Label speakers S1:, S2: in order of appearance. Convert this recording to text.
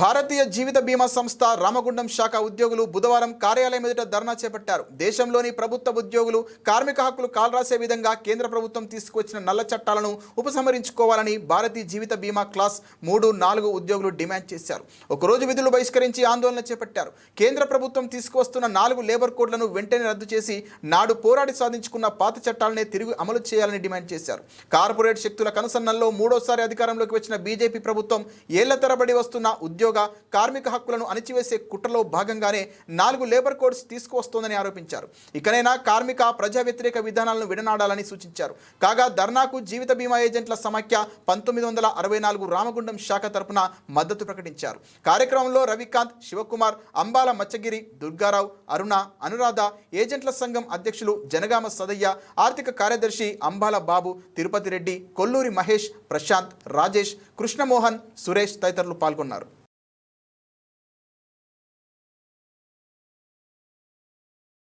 S1: భారతీయ జీవిత బీమా సంస్థ రామగుండం శాఖ ఉద్యోగులు బుధవారం కార్యాలయం ఎదుట ధర్నా చేపట్టారు. దేశంలోని ప్రభుత్వ ఉద్యోగులు కార్మిక హక్కులు కాలరాసే విధంగా కేంద్ర ప్రభుత్వం తీసుకువచ్చిన నల్ల చట్టాలను ఉపసంహరించుకోవాలని భారతీయ జీవిత బీమా క్లాస్ మూడు నాలుగు ఉద్యోగులు డిమాండ్ చేశారు. ఒకరోజు విధులు బహిష్కరించి ఆందోళన చేపట్టారు. కేంద్ర ప్రభుత్వం తీసుకువస్తున్న నాలుగు లేబర్ కోడ్లను వెంటనే రద్దు చేసి నాడు పోరాడి సాధించుకున్న పాత చట్టాలనే తిరిగి అమలు చేయాలని డిమాండ్ చేశారు. కార్పొరేట్ శక్తుల కనుసన్నల్లో మూడోసారి అధికారంలోకి వచ్చిన బీజేపీ ప్రభుత్వం ఏళ్ళ తరబడి వస్తున్న ఉద్యోగ కార్మిక హక్కులను అణిచివేసే కుట్రలో భాగంగానే నాలుగు లేబర్ కోడ్స్ తీసుకువస్తోందని ఆరోపించారు. ఇకనైనా కార్మిక ప్రజా వ్యతిరేక విధానాలను విడనాడాలని సూచించారు. కాగా ధర్నాకు జీవిత బీమా ఏజెంట్ల సమాఖ్య పంతొమ్మిది వందల అరవై నాలుగు రామగుండం శాఖ తరపున మద్దతు ప్రకటించారు. కార్యక్రమంలో రవికాంత్ శివకుమార్ అంబాల మచ్చగిరి దుర్గారావు అరుణ అనురాధ ఏజెంట్ల సంఘం అధ్యక్షులు జనగామ సదయ్య ఆర్థిక కార్యదర్శి అంబాల బాబు తిరుపతి రెడ్డి కొల్లూరి మహేష్ ప్రశాంత్ రాజేష్ కృష్ణమోహన్ సురేష్ తదితరులు పాల్గొన్నారు.